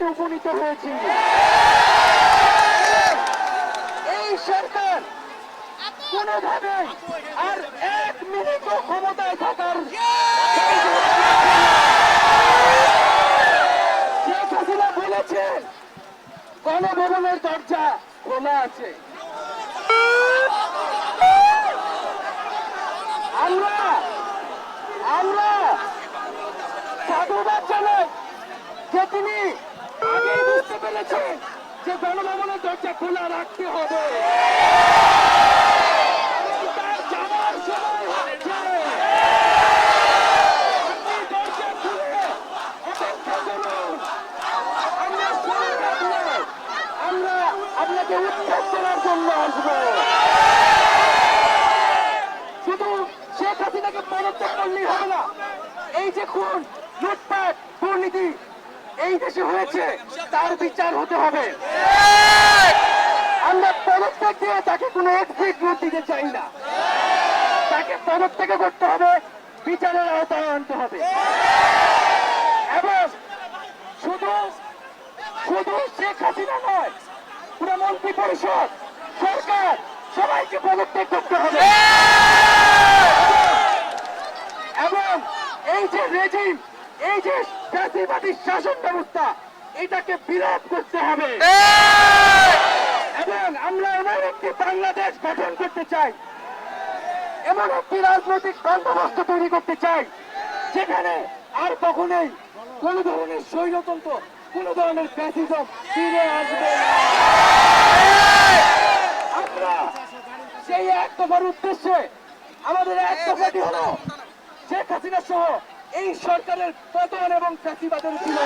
উপনীত হয়েছি। এই সরকার কোনোভাবে আর এক মিনিট ক্ষমতায় থাকার শেখ হাসিনা বলেছেন গণভবনের দরজা খোলা আছে। আমরা আমরা সাধুবাদ জানাই যে তিনি পেরেছেন যে গণভবনের দরজা খোলা রাখতে হবে। আপনাকে করার জন্য আসব। শুধু করলেই হবে না। এই যে খুন, লুটপাট, দুর্নীতি এই দেশে হয়েছে, তার বিচার হতে হবে। আমরা পদত্যাগ দিয়ে তাকে কোনো এক্সিট রুট দিতে চাই না। তাকে পদত্যাগ করতে হবে, বিচারের আওতায় আনতে হবে। এবং শুধু শুধু শেখ হাসিনা নয়, পুরো মন্ত্রী পরিষদ সরকার, সবাইকে পদত্যাগ করতে হবে। এবং এই যে রেজিম এই যে ফ্যাসিবাদী শাসন ব্যবস্থা, এটাকে বিরোধ করতে হবে। এবং আমরা এমন একটি বাংলাদেশ গঠন করতে চাই, এমন একটি রাজনৈতিক বন্দোবস্ত তৈরি করতে চাই, যেখানে আর কখনোই কোন ধরনের স্বৈরতন্ত্র, কোন ধরনের ফ্যাসিজম ফিরে আসবে আমরা সেই এক দফার উদ্দেশ্যে আমাদের এক দফাটি হলো শেখ হাসিনা সহ এই সরকারের পতন এবং চাষিবাদের ছিল